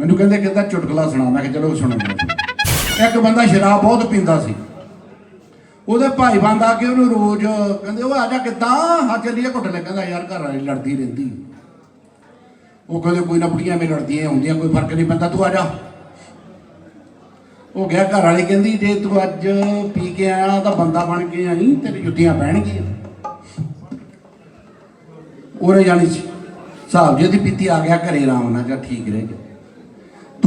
ਮੈਨੂੰ ਕਹਿੰਦੇ ਕਹਿੰਦਾ ਚੁਟਕਲਾ ਸੁਣਾ। ਮੈਂ ਕਿਹਾ, ਚਲੋ ਸੁਣਾਉਂਦਾ ਇੱਕ ਬੰਦਾ ਸ਼ਰਾਬ ਬਹੁਤ ਪੀਂਦਾ ਸੀ। ਉਹਦੇ ਭਾਈ ਬੰਦ ਆ ਕੇ ਉਹਨੂੰ ਰੋਜ਼ ਕਹਿੰਦੇ ਉਹ ਆ ਜਾ ਕਿੱਦਾਂ? ਹਾਂ ਚੱਲੀਏ ਘੁੱਟ ਲੈ। ਕਹਿੰਦਾ, ਯਾਰ ਘਰ ਵਾਲੀ ਲੜਦੀ ਰਹਿੰਦੀ। ਉਹ ਕਹਿੰਦੇ, ਕੋਈ ਨਾ ਬੁੜੀਆਂ ਮੇ ਲੜਦੀਆਂ ਹੁੰਦੀਆਂ, ਕੋਈ ਫ਼ਰਕ ਨਹੀਂ ਪੈਂਦਾ, ਤੂੰ ਆ ਜਾ। ਉਹ ਗਿਆ ਘਰ ਵਾਲੀ, ਕਹਿੰਦੀ, ਜੇ ਤੂੰ ਅੱਜ ਪੀ ਕੇ ਆਇਆ ਤਾਂ ਬੰਦਾ ਬਣ ਕੇ ਆਈ, ਤੇਰੀ ਜੁੱਤੀਆਂ ਪੈਣਗੀਆਂ। ਉਹਨੇ ਜਾਣੀ ਸੀ। ਹਿਸਾਬ ਦੀ ਪੀਤੀ ਆ ਗਿਆ, ਘਰੇ ਆਰਾਮ ਨਾਲ ਜਾਂ ਠੀਕ ਰਹਿ ਗਿਆ।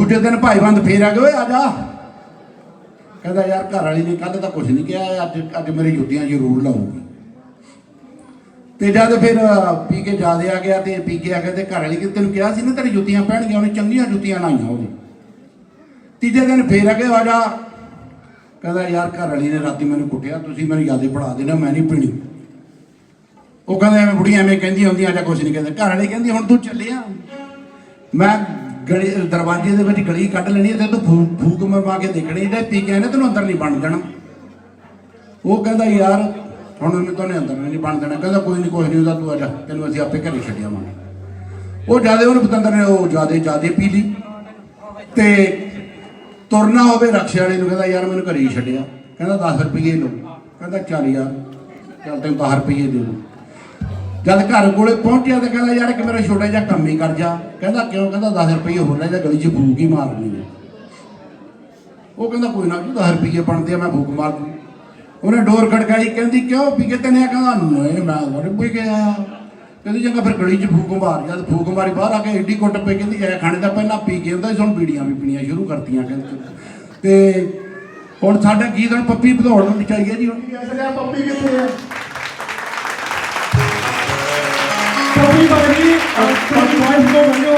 ਦੂਜੇ ਦਿਨ ਭਾਈਬੰਦ ਫੇਰ ਆ ਗਏ, ਓਏ ਆ ਜਾ। ਕਹਿੰਦਾ, ਯਾਰ ਘਰ ਵਾਲੀ ਨੇ ਕੱਲ ਤਾਂ ਕੁਝ ਨਹੀਂ ਕਿਹਾ ਅੱਜ ਅੱਜ ਮੇਰੀ ਜੁੱਤੀਆਂ ਜ਼ਰੂਰ ਲਾਊਗੀ। ਤੇ ਜਦ ਫਿਰ ਪੀ ਕੇ ਜਾਦੇ ਆ ਗਿਆ ਤੇ ਪੀ ਕੇ ਆ ਗਿਆ ਤੇ ਘਰ ਵਾਲੀ ਕਿ ਤੈਨੂੰ ਕਿਹਾ ਸੀ ਨਾ ਤੇਰੀ ਜੁੱਤੀਆਂ ਪੈਣਗੀਆਂ ਉਹਨੇ ਚੰਗੀਆਂ ਜੁੱਤੀਆਂ ਲਾਈਆਂ ਉਹਦੇ। ਤੀਜੇ ਦਿਨ ਫੇਰ ਆ ਕੇ ਆ ਜਾ। ਕਹਿੰਦਾ, ਯਾਰ ਘਰ ਵਾਲੀ ਨੇ ਰਾਤੀ ਮੈਨੂੰ ਕੁੱਟਿਆ, ਤੁਸੀਂ ਮੈਨੂੰ ਯਾਦੇ ਪੜਾ ਦੇਣਾ, ਮੈਂ ਨਹੀਂ ਪੀਣੀ। ਉਹ ਕਹਿੰਦਾ, ਐਵੇਂ ਬੁੜੀਆਂ ਐਵੇਂ ਕਹਿੰਦੀ ਹੁੰਦੀਆਂ ਜਾਂ ਕੁਝ ਨਹੀਂ ਕਹਿੰਦੇ। ਘਰ ਵਾਲੀ ਕਹਿੰਦੀ, ਹੁਣ ਤੂੰ ਚੱਲਿਆ। ਮੈਂ ਗਲੀ, ਦਰਵਾਜ਼ੇ ਦੇ ਵਿੱਚ ਗਲੀ ਕੱਢ ਲੈਣੀ ਤੇ ਤੂੰ ਫੂਕ ਮਰਵਾ ਕੇ ਦੇਖਣੀ ਤੇ ਪੀ ਕੇ ਆਇਆ ਤੈਨੂੰ ਅੰਦਰ ਨਹੀਂ ਬਣ ਜਾਣਾ। ਉਹ ਕਹਿੰਦਾ, ਯਾਰ, ਹੁਣ ਉਹਨੇ ਤਾਂ ਅੰਦਰ ਨਹੀਂ ਬਣ ਦੇਣਾ ਕਹਿੰਦਾ, ਕੋਈ ਨਹੀਂ ਕੋਈ ਨਹੀਂ ਉਹਦਾ ਤੂੰ ਆ ਜਾ। ਤੈਨੂੰ ਅਸੀਂ ਆਪੇ ਘਰੇ ਛੱਡ ਆਵਾਂਗੇ। ਉਹ ਜਿਆਦੇ ਉਹਨੂੰ ਪਤੰਦਰ ਨੇ ਉਹ ਜਿਆਦੇ ਜਿਆਦੇ ਪੀ ਲਈ। ਤੇ ਤੁਰਨਾ ਹੋਵੇ ਰਕਸ਼ੇ ਵਾਲੇ ਨੂੰ ਕਹਿੰਦਾ, ਯਾਰ, ਮੈਨੂੰ ਘਰੇ ਹੀ ਛੱਡਿਆ। ਕਹਿੰਦਾ 10 ਰੁਪਏ ਲਓ। ਕਹਿੰਦਾ, ਚੱਲ ਯਾਰ, ਚੱਲ ਤੈਨੂੰ 10 ਰੁਪਏ ਦੇ ਦੂੰ। ਜਦ ਘਰ ਕੋਲੇ ਪਹੁੰਚਿਆ ਤੇ ਕਹਿੰਦਾ, ਯਾਰ ਕਿ ਮੇਰਾ ਛੋਟਾ ਜਿਹਾ ਕੰਮ ਹੀ ਕਰ ਜਾ। ਕਹਿੰਦਾ, ਕਿਉਂ? ਕਹਿੰਦਾ 10 ਰੁਪਏ ਹੋਰ ਲੈ ਜਾ, ਗਲੀ 'ਚ ਫੂਕ ਹੀ ਮਾਰਨੀ ਹੈ ਉਹ ਕਹਿੰਦਾ, ਕੋਈ ਨਾ 10 ਰੁਪਏ ਬਣਦੇ ਆ, ਮੈਂ ਫੂਕ ਮਾਰ ਦੂੰ। ਉਹਨੇ ਡੋਰ ਖੜਕਾਈ, ਕਹਿੰਦੀ, ਕਿਉਂ? ਪੀ ਕੇ ਤੈਨੇ ਕਹਿੰਦਾ, ਨਹੀਂ, ਮੈਂ ਹੋਰ ਪੀ ਕੇ ਆਇਆ ਕਹਿੰਦੀ, ਚੰਗਾ, ਫਿਰ ਗਲੀ 'ਚ ਫੂਕ ਮਾਰ ਜਦ ਫੂਕ ਮਾਰੀ ਬਾਹਰ ਆ ਕੇ ਏਡੀ ਕੁੱਟ ਪਈ, ਕਹਿੰਦੀ, ਐ ਖਾਣੇ ਦਾ ਪਹਿਲਾਂ ਪੀ ਕੇ ਹੁੰਦਾ ਸੀ, ਹੁਣ ਬੀੜੀਆਂ ਵੀ ਪੀਣੀਆਂ ਸ਼ੁਰੂ ਕਰਤੀਆਂ, ਕਹਿੰਦੀ। ਤੇ ਹੁਣ ਸਾਡਾ ਗੀਤ ਹੁਣ ਪੱਪੀ ਵਧਾਉਣ ਨੂੰ ਚਾਹੀਏ ਜੀ। ਹੁਣ ਪੱਪੀ ਕਿੱਥੇ ਹੈ Everybody, uh, Dr. Weisberg,